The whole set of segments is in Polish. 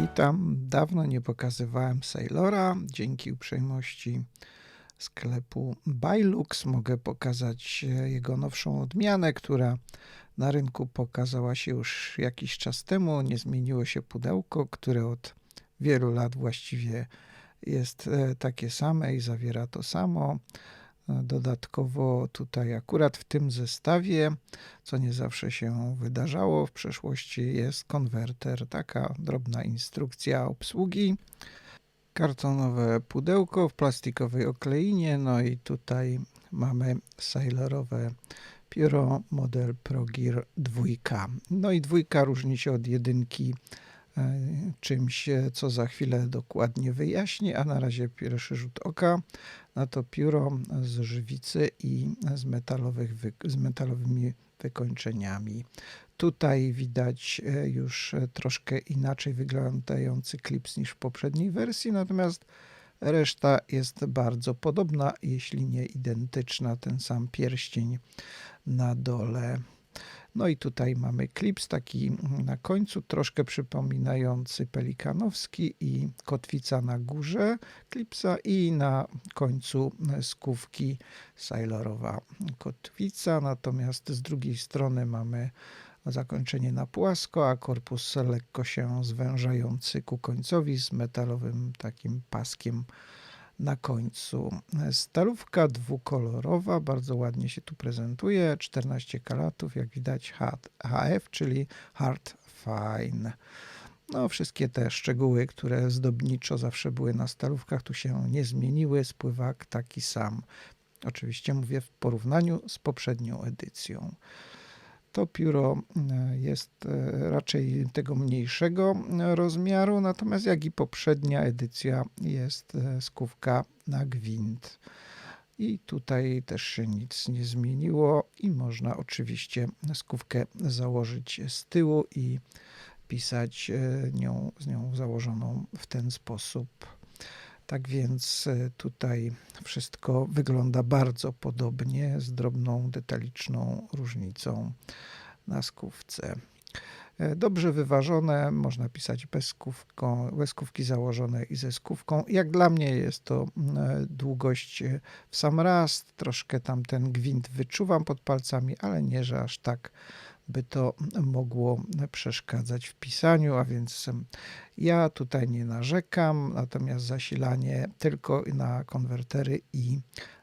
Witam. Dawno nie pokazywałem Sailora. Dzięki uprzejmości sklepu Bylux mogę pokazać e, jego nowszą odmianę, która na rynku pokazała się już jakiś czas temu. Nie zmieniło się pudełko, które od wielu lat właściwie jest e, takie same i zawiera to samo. Dodatkowo tutaj akurat w tym zestawie, co nie zawsze się wydarzało w przeszłości, jest konwerter, taka drobna instrukcja obsługi, kartonowe pudełko w plastikowej okleinie, no i tutaj mamy sailorowe pióro model ProGear 2. No i dwójka różni się od jedynki czymś, co za chwilę dokładnie wyjaśnię, a na razie pierwszy rzut oka na to pióro z żywicy i z, metalowych, z metalowymi wykończeniami. Tutaj widać e, już troszkę inaczej wyglądający klips niż w poprzedniej wersji, natomiast reszta jest bardzo podobna, jeśli nie identyczna. Ten sam pierścień na dole no i tutaj mamy klips taki na końcu, troszkę przypominający pelikanowski i kotwica na górze klipsa i na końcu skówki sailorowa kotwica, natomiast z drugiej strony mamy zakończenie na płasko, a korpus lekko się zwężający ku końcowi z metalowym takim paskiem na końcu. Stalówka dwukolorowa, bardzo ładnie się tu prezentuje, 14 karatów, jak widać HF, czyli Hard Fine. No, wszystkie te szczegóły, które zdobniczo zawsze były na stalówkach, tu się nie zmieniły, spływak taki sam. Oczywiście mówię w porównaniu z poprzednią edycją. To pióro e, jest e, raczej tego mniejszego e, rozmiaru, natomiast jak i poprzednia edycja jest skówka na gwint. I tutaj też się nic nie zmieniło i można oczywiście skówkę założyć z tyłu i pisać nią, z nią założoną w ten sposób. Tak więc tutaj wszystko wygląda bardzo podobnie, z drobną detaliczną różnicą na skówce. E, dobrze wyważone, można pisać bez, skówką, bez skówki założone i ze skówką. Jak dla mnie jest to e, długość e, w sam raz, troszkę tam ten gwint wyczuwam pod palcami, ale nie, że aż tak by to mogło przeszkadzać w pisaniu, a więc ja tutaj nie narzekam, natomiast zasilanie tylko na konwertery i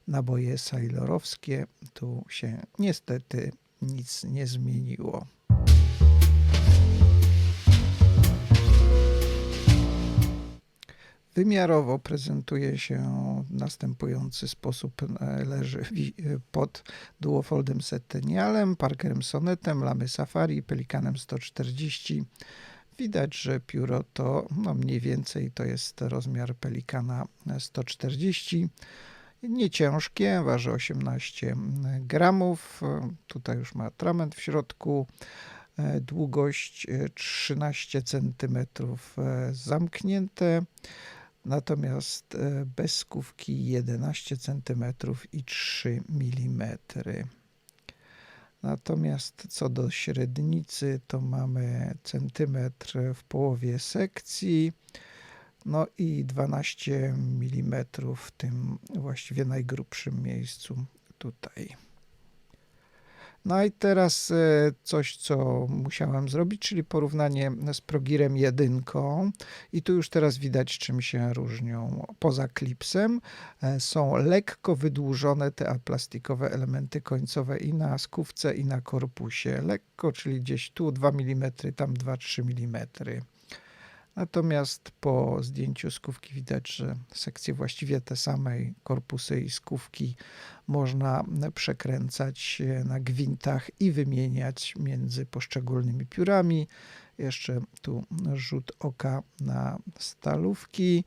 naboje sailorowskie tu się niestety nic nie zmieniło. Wymiarowo prezentuje się w następujący sposób. E, leży pod duofoldem Centennialem, Parkerem Sonetem, Lamy Safari, Pelikanem 140. Widać, że pióro to no mniej więcej to jest rozmiar Pelikana 140. Nie ciężkie, waży 18 gramów. Tutaj już ma atrament w środku. E, długość 13 cm e, zamknięte, natomiast e, bez skówki 11 cm i 3 mm. Natomiast co do średnicy, to mamy centymetr w połowie sekcji no i 12 mm w tym właściwie najgrubszym miejscu tutaj. No i teraz e, coś, co musiałem zrobić, czyli porównanie z Progirem jedynką. I tu już teraz widać, czym się różnią. Poza klipsem e, są lekko wydłużone te plastikowe elementy końcowe i na skówce, i na korpusie. Lekko, czyli gdzieś tu 2 mm, tam 2-3 mm. Natomiast po zdjęciu skówki widać, że sekcje właściwie te samej korpusy i skówki można przekręcać na gwintach i wymieniać między poszczególnymi piórami. Jeszcze tu rzut oka na stalówki.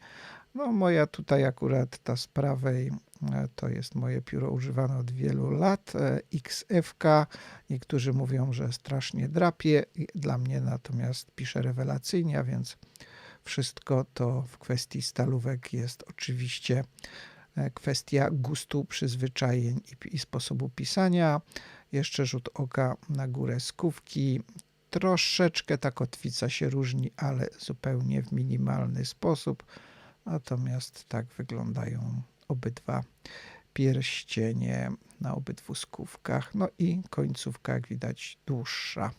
No moja tutaj akurat ta z prawej e, to jest moje pióro używane od wielu lat, e, XFK. Niektórzy mówią, że strasznie drapie, dla mnie natomiast pisze rewelacyjnie, a więc wszystko to w kwestii stalówek jest oczywiście e, kwestia gustu, przyzwyczajeń i, i sposobu pisania. Jeszcze rzut oka na górę skówki. troszeczkę ta kotwica się różni, ale zupełnie w minimalny sposób. Natomiast tak wyglądają obydwa pierścienie na obydwu skówkach. No i końcówka, jak widać, dłuższa.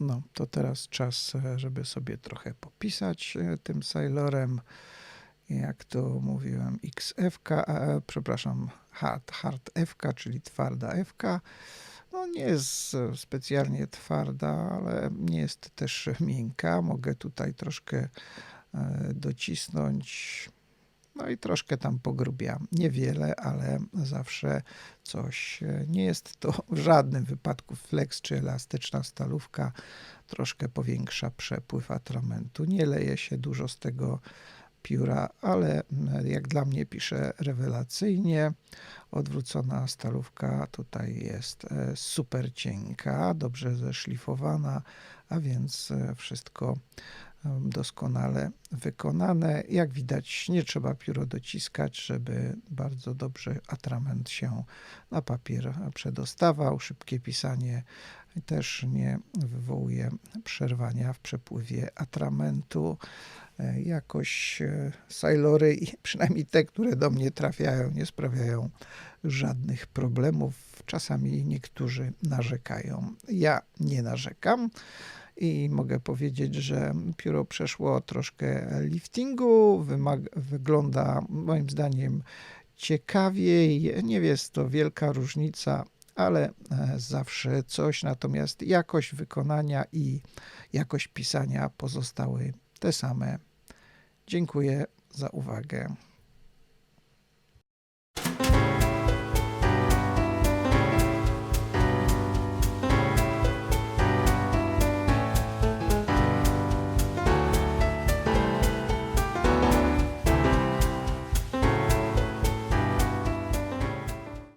No, to teraz czas, e, żeby sobie trochę popisać e, tym Sailorem. Jak to mówiłem, XFK, e, przepraszam, hard, hard FK, czyli twarda FK. No nie jest specjalnie twarda, ale nie jest też miękka. Mogę tutaj troszkę e, docisnąć. No i troszkę tam pogrubiam. Niewiele, ale zawsze coś. E, Nie jest to w żadnym wypadku flex czy elastyczna stalówka. Troszkę powiększa przepływ atramentu. Nie leje się dużo z tego pióra, ale mm, jak dla mnie pisze rewelacyjnie. Odwrócona stalówka tutaj jest e, super cienka, dobrze zeszlifowana, a więc e, wszystko em, doskonale wykonane. Jak widać, nie trzeba pióro dociskać, żeby bardzo dobrze atrament się na papier przedostawał. Szybkie pisanie też nie wywołuje przerwania w przepływie atramentu. E, Jakoś e, Sailory, i przynajmniej te, które do mnie trafiają, nie sprawiają żadnych problemów. Czasami niektórzy narzekają. Ja nie narzekam i mogę powiedzieć, że pióro przeszło troszkę liftingu, wymag- wygląda moim zdaniem ciekawiej. Nie jest to wielka różnica, ale e, zawsze coś. Natomiast jakość wykonania i jakość pisania pozostały te same. Dziękuję za uwagę.